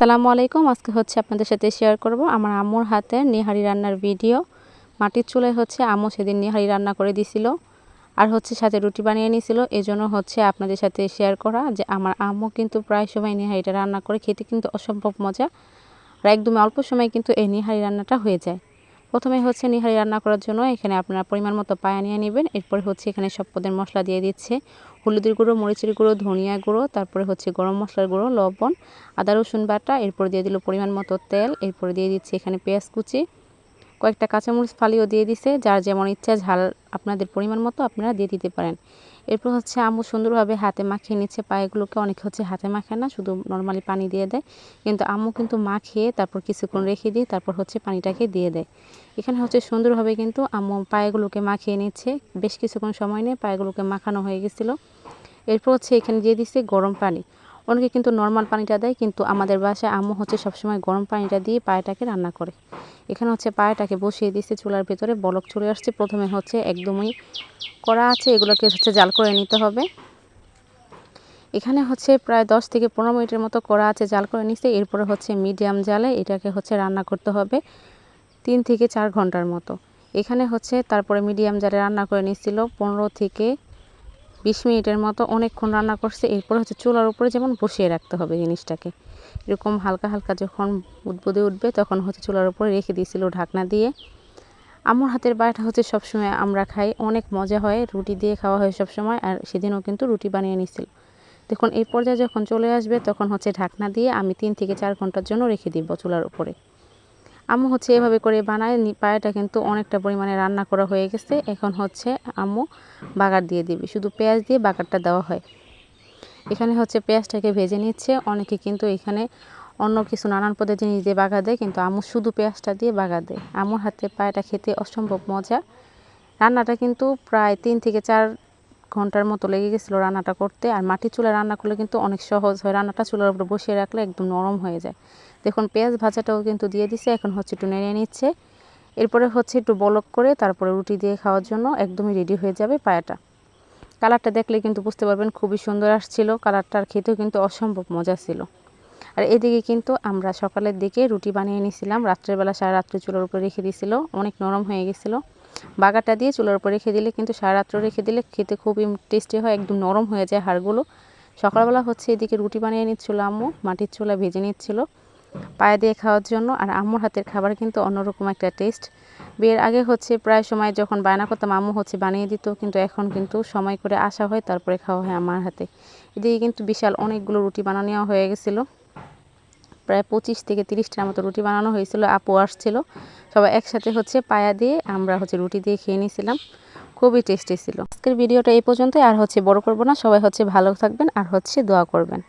সালামু আলাইকুম। আজকে হচ্ছে আপনাদের সাথে শেয়ার করব আমার আম্মুর হাতে নিহারি রান্নার ভিডিও মাটির চুলায় হচ্ছে আম্মু সেদিন নিহারি রান্না করে দিছিল আর হচ্ছে সাথে রুটি বানিয়ে নিয়েছিল এজন্য হচ্ছে আপনাদের সাথে শেয়ার করা যে আমার আম্মু কিন্তু প্রায় সময় নিহারিটা রান্না করে খেতে কিন্তু অসম্ভব মজা। আর একদমই অল্প সময় কিন্তু এই নিহারি রান্নাটা হয়ে যায়। প্রথমে হচ্ছে নিহারি রান্না করার জন্য এখানে আপনারা পরিমাণ মতো পায়া নিয়ে নেবেন। এরপরে হচ্ছে এখানে সব পদের মশলা দিয়ে দিচ্ছে। হলুদের গুঁড়ো, মরিচের গুঁড়ো, ধনিয়া গুঁড়ো, তারপরে হচ্ছে গরম মশলার গুঁড়ো, লবণ, আদা, রসুন বাটা, এরপর দিয়ে দিল পরিমাণ মতো তেল। এরপরে দিয়ে দিচ্ছে এখানে পেঁয়াজ কুচি। কয়েকটা কাঁচামরিচ ফালিও দিয়ে দিছে। যার যেমন ইচ্ছা ঝাল আপনাদের পরিমাণ মতো আপনারা দিয়ে দিতে পারেন। এরপর হচ্ছে আম্মু সুন্দরভাবে হাতে মাখিয়ে নিচ্ছে, পায়েগুলোকে অনেকে হচ্ছে হাতে মাখে না, শুধু নর্মালি পানি দিয়ে দেয়। কিন্তু আম্মু কিন্তু মাখিয়ে তারপর কিছুক্ষণ রেখে দিয়ে তারপর হচ্ছে পানিটাকে দিয়ে দেয়। এখানে হচ্ছে সুন্দরভাবে কিন্তু আম্মু পায়েগুলোকে মাখিয়ে নিচ্ছে। বেশ কিছুক্ষণ সময় নিয়ে পায়েগুলোকে মাখানো হয়ে গেছিল। এরপর হচ্ছে এখানে দিয়ে দিচ্ছে গরম পানি। অনেকে কিন্তু নর্মাল পানিটা দেয়, কিন্তু আমাদের বাসায় আম্মু হচ্ছে সবসময় গরম পানিটা দিয়ে পায়েটাকে রান্না করে। এখানে হচ্ছে পায়েটাকে বসিয়ে দিচ্ছে চুলার ভেতরে, বলক চলে আসছে। প্রথমে হচ্ছে একদমই করা আছে, এগুলোকে হচ্ছে জাল করে নিতে হবে। এখানে হচ্ছে প্রায় দশ থেকে পনেরো মিনিটের মতো করা আছে, জাল করে নিচ্ছে এরপরে হচ্ছে মিডিয়াম জালে এটাকে হচ্ছে রান্না করতে হবে তিন থেকে চার ঘণ্টার মতো। এখানে হচ্ছে তারপরে মিডিয়াম জালে রান্না করে নিচ্ছিল পনেরো থেকে বিশ মিনিটের মতো অনেকক্ষণ রান্না করছে, এরপর হচ্ছে চুলার উপরে যেমন বসিয়ে রাখতে হবে জিনিসটাকে। এরকম হালকা হালকা যখন উদ্বুদে উঠবে তখন হচ্ছে চুলার উপরে রেখে দিয়েছিল ঢাকনা দিয়ে। আমার হাতের বাড়িটা হচ্ছে সবসময় আমরা খাই, অনেক মজা হয়, রুটি দিয়ে খাওয়া হয় সবসময়, আর সেদিনও কিন্তু রুটি বানিয়ে নিছিল দেখুন, এই পর্যায়ে যখন চলে আসবে তখন হচ্ছে ঢাকনা দিয়ে আমি তিন থেকে চার ঘণ্টার জন্য রেখে দিব চুলার উপরে। আম্মু হচ্ছে এভাবে করে বানায় পায়েটা কিন্তু অনেকটা পরিমাণে রান্না করা হয়ে গেছে। এখন হচ্ছে আম্মু বাগার দিয়ে দিবে। শুধু পেঁয়াজ দিয়ে বাগারটা দেওয়া হয়। এখানে হচ্ছে পেঁয়াজটাকে ভেজে নিচ্ছে। অনেকে কিন্তু এখানে অন্য কিছু নানান পদের জিনিস দিয়ে বাগা দেয়, কিন্তু আম্মু শুধু পেঁয়াজটা দিয়ে বাগা দেয়। আম্মুর হাতে পায়েটা খেতে অসম্ভব মজা। রান্নাটা কিন্তু প্রায় তিন থেকে চার ঘণ্টার মতো লেগে গেছিল রান্নাটা করতে। আর মাটির চুলা রান্না করলে কিন্তু অনেক সহজ হয়। রান্নাটা চুলার উপরে বসিয়ে রাখলে একদম নরম হয়ে যায়। দেখুন, পেঁয়াজ ভাজাটাও কিন্তু দিয়ে দিছে, এখন হচ্ছে একটু নেড়ে নিচ্ছে। এরপরে হচ্ছে একটু বলক করে তারপরে রুটি দিয়ে খাওয়ার জন্য একদমই রেডি হয়ে যাবে পায়াটা। কালারটা দেখলে কিন্তু বুঝতে পারবেন খুবই সুন্দর আসছিল কালারটার খেতেও কিন্তু অসম্ভব মজা ছিল। আর এদিকে কিন্তু আমরা সকালের দিকে রুটি বানিয়ে নিয়েছিলাম, রাত্রেবেলা সারা রাত্রে চুলার উপরে রেখে দিয়েছিল, অনেক নরম হয়ে গেছিল। বাগাটা দিয়ে চুলার উপর রেখে দিলে কিন্তু সারা রাত্র রেখে দিলে খেতে খুবই টেস্টি হয়, একদম নরম হয়ে যায় হাড়গুলো। সকালবেলা হচ্ছে এদিকে রুটি বানিয়ে নিচ্ছিলো আম্মু, মাটির চুলা ভেজে নিচ্ছিল। পায়ে দিয়ে খাওয়ার জন্য আর আম্মুর হাতের খাবার কিন্তু অন্যরকম একটা টেস্ট বিয়ের আগে হচ্ছে প্রায় সময় যখন বায়না করতাম, আম্মু হচ্ছে বানিয়ে দিত, কিন্তু এখন কিন্তু সময় করে আসা হয়, তারপরে খাওয়া হয় আমার হাতে। এদিকে কিন্তু বিশাল অনেকগুলো রুটি বানানো হয়ে গেছিল। প্রায় পঁচিশ থেকে তিরিশটার মতো রুটি বানানো হয়েছিল, আপু আসছিল। সবাই একসাথে হচ্ছে পায়া দিয়ে আমরা হচ্ছে রুটি দিয়ে খেয়ে নিয়েছিলাম। খুবই টেস্টি ছিল। আজকের ভিডিওটা এই পর্যন্তই, আর হচ্ছে বড় করব না, সবাই হচ্ছে ভালো থাকবেন আর হচ্ছে দোয়া করবেন।